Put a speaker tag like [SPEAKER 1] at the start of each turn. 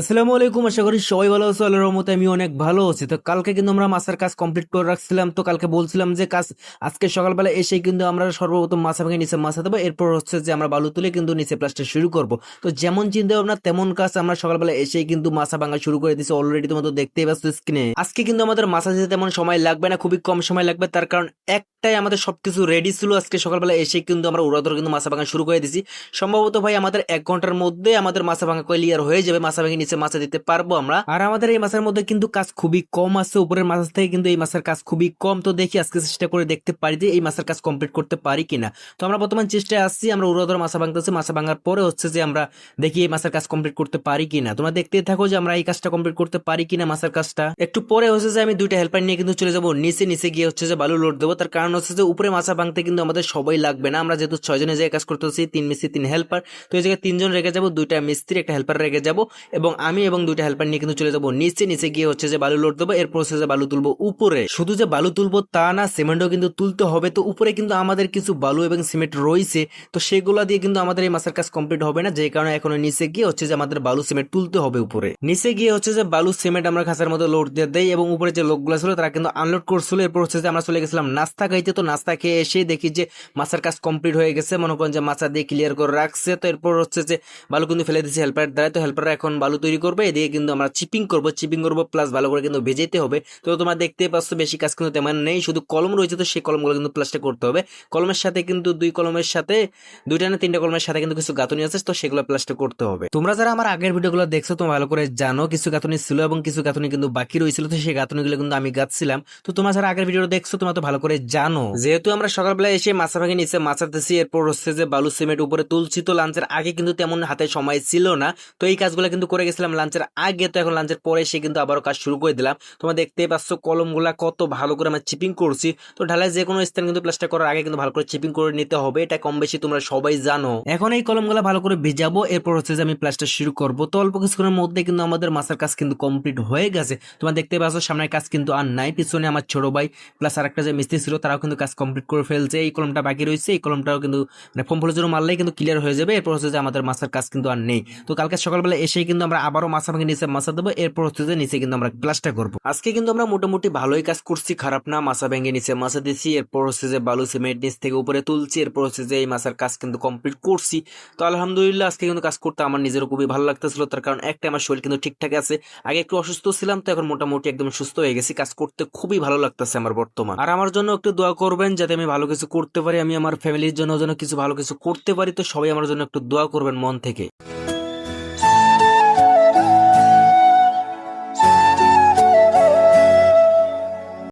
[SPEAKER 1] আসসালামু আলাইকুম, আশা করি সবাই ভালো আছো, আল্লাহর রহমতে আমি অনেক ভালো আছি। তো কালকে কিন্তু আমরা মাছের কাজ কমপ্লিট করে রাখছিলাম। তো কালকে বলছিলাম যে কাজ আজকে সকালবেলা এসে কিন্তু আমরা সর্বপ্রথম মাছা ভেঙে নিচে মাছা দেবো এরপর হচ্ছে যে আমরা বালু তুলে কিন্তু নিচে প্লাস্টার শুরু করব। তো যেমন চিন্তা ভাবনা, তেমন কাজ আমরা সকালবেলা এসেই কিন্তু মাছা ভাঙা শুরু করে দিয়েছি অলরেডি তোমাদের দেখতেই পাচ্ছ স্ক্রিনে আজকে কিন্তু আমাদের মাছা দিতে তেমন সময় লাগবে না, খুবই কম সময় লাগবে। তার কারণ একটাই আমাদের সবকিছু রেডি ছিল, আজকে সকালবেলা এসে কিন্তু আমরা উড়াধর কিন্তু মাছা ভাঙা শুরু করে দিয়েছি। সম্ভবত ভাই আমাদের এক ঘণ্টার মধ্যে আমাদের মাছা ভাঙা ক্লিয়ার হয়ে যাবে, মাছা ভেঙে নিচে মাছা দিতে পারব আমরা। আর আমাদের এই মাছের মধ্যে কিন্তু কাজ খুবই কম আছে, উপরের মাছ থেকে কিন্তু এই মাছের কাজ খুবই কম। তো দেখি আজকে চেষ্টা করে দেখতে পারি যে এই মাছের কাজ কমপ্লিট করতে পারি কিনা। তো আমরা বর্তমান চেষ্টায় আসছি আমরা উড়াধর মাছা ভাঙতেছি, মাছা ভাঙার পরে হচ্ছে যে আমরা দেখি এই মাছের কাজ কমপ্লিট করতে পারি কিনা। তোমরা দেখতে থাকো যে আমরা এই কাজটা কমপ্লিট করতে পারি কিনা মাছের কাজটা। একটু পরে হচ্ছে যে আমি দুইটা হেল্পার নিয়ে কিন্তু চলে যাব। নিচে নিচে গিয়ে হচ্ছে যে বালু লোড দেবো। তার কারণ হচ্ছে যে উপরে মাছা ভাঙতে কিন্তু আমাদের সবাই লাগবে না। আমরা যেহেতু ছয়জনে যে কাজ করতেছি, তিন মিস্ত্রি, তিন হেল্পার তো এই জায়গায় তিনজন রেখে যাব, দুইটা মিস্ত্রি, একটা হেল্পার রেখে যাব এবং আমি এবং দুইটা হেল্পার নিয়ে কিন্তু চলে যাব। নিচে নিচে গিয়ে হচ্ছে যে বালু লোড দেবো এরপর হচ্ছে বালু তুলবো উপরে। শুধু যে বালু তুলবো তা না সিমেন্টও কিন্তু তুলতে হবে। তো উপরে কিন্তু আমাদের কিছু বালু এবং সিমেন্ট রয়েছে। তো সেগুলো দিয়ে কিন্তু আমাদের এই মাসের কাজ কমপ্লিট হবে না। যে কারণে এখন নিচে গিয়ে হচ্ছে যে আমাদের বালু সিমেন্ট তুলতে হবে উপরে। নিচে গিয়ে হচ্ছে যে বালু সিমেন্ট আমরা খাঁচার মধ্যে লোড দিয়ে দেয় এবং উপরে যে লোকগুলো ছিল, তারা কিন্তু আনলোড করছিল। এরপর হচ্ছে যে আমরা চলে গেছিলাম নাস্তা খাইতে। তো নাস্তা খেয়ে এসে দেখি যে মাছের কাজ কমপ্লিট হয়ে গেছে। মনে করেন যে মাছা দিয়ে ক্লিয়ার করে রাখছে। তো এরপর হচ্ছে যে বালু কিন্তু ফেলে দিয়েছে হেল্পার দ্বারা তো হেল্পাররা এখন বালু তৈরি করবে, এদিকে কিন্তু আমরা চিপিং করব চিপিং করব প্লাস ভালো করে কিন্তু ভেজেতে হবে। তো তোমরা দেখতে পাচ্ছ বেশি কাজ কিন্তু তেমন নেই, শুধু কলম রয়েছে তো সেই কলমগুলো কিন্তু প্লাস্টার করতে হবে। কলমের সাথে কিন্তু দুই কলমের সাথে, দুইটা না তিনটা কলমের সাথে কিন্তু কিছু গাঁথনি আছে, তো সেগুলো প্লাস্টার করতে হবে। তোমরা যারা আমার আগের ভিডিওগুলো দেখছ, তোমরা ভালো করে জানো কিছু গাঁথনি ছিল এবং কিছু গাঁথনি কিন্তু বাকি রয়েছিল, তো সেই গাঁথনিগুলো কিন্তু আমি গাচ্ছিলাম তো তোমরা যারা আগের ভিডিও দেখছ, তোমরা তো ভালো করে জানো। যেহেতু আমরা সকালবেলা এসে মাছা ভাঙে নিচে মাছাতেছি এরপর হচ্ছে যে বালু সিমেন্ট উপরে তুলছি, তো লাঞ্চের আগে কিন্তু তেমন হাতে সময় ছিল না, তো এই কাজগুলো কিন্তু করে গেছিলাম লাঞ্চের আগে, তো এখন লাঞ্চের পরে এসে কিন্তু আবারও কাজ শুরু করে দিলাম। তোমরা দেখতেই পাচ্ছ কলমগুলা কত ভালো করে আমরা চিপিং করছি। তো ঢালাই যে কোনো স্থান কিন্তু প্লাস্টার করার আগে কিন্তু ভালো করে চিপিং করে নিতে হবে। এটা কম বেশি তোমরা সবাই জানো। এখন এই কলমগুলা ভালো করে ভেজাবো। এরপর হচ্ছে যে আমি প্লাস্টার শুরু করব। তো অল্প কিছুক্ষণের মধ্যে কিন্তু আমাদের মাছের কাজ কিন্তু কমপ্লিট হয়ে গেছে। তোমরা দেখতে পাচ্ছ সামনের কাজ কিন্তু আর নাই। পিছনে আমার ছোট ভাই প্লাস আর একটা যে মিস্ত্রি ছিল, তারাও কিন্তু কাজ কমপ্লিট করে ফেলছে। এই কলমটা বাকি রয়েছে। এই কলমটাও কিন্তু মানে ফোম জন্য মারলেই কিন্তু ক্লিয়ার হয়ে যাবে। এরপর হচ্ছে যে আমাদের মাছের কাজ কিন্তু আর নেই। তো কালকে সকালবেলা এসেই কিন্তু আমরা আবারও মাছা ভাঙে নিচে মাছা দেবো এরপর হচ্ছে নিচে কিন্তু আমরা প্লাস্টার করব। আজকে কিন্তু আমরা মোটামুটি ভালোই কাজ করছি, খারাপ না মাছা ভেঙে নিচে মাছা দিছি এরপর হচ্ছে যে বালু সিমেন্ট নিচ থেকে উপরে তুলছি এরপর হচ্ছে যে এই মাছের কাজ কিন্তু কমপ্লিট করছি। তো আলহামদুলিল্লাহ, আজকে কিন্তু কাজ করতে আমার নিজেরও খুবই ভালো লাগতেছিল, তার কারণ একটা আমার শরীর কিন্তু ঠিকঠাক আছে। আগে একটু অসুস্থ ছিলাম, তো এখন মোটামুটি একদম সুস্থ হয়ে গেছি, কাজ করতে খুবই ভালো লাগতেছে আমার বর্তমান। আর আমার জন্য একটু দোয়া করবেন, যাতে আমি ভালো কিছু করতে পারি, আমি আমার ফ্যামিলির জন্য যেন কিছু ভালো কিছু করতে পারি, তো সবাই আমার জন্য একটু দোয়া করবেন মন থেকে।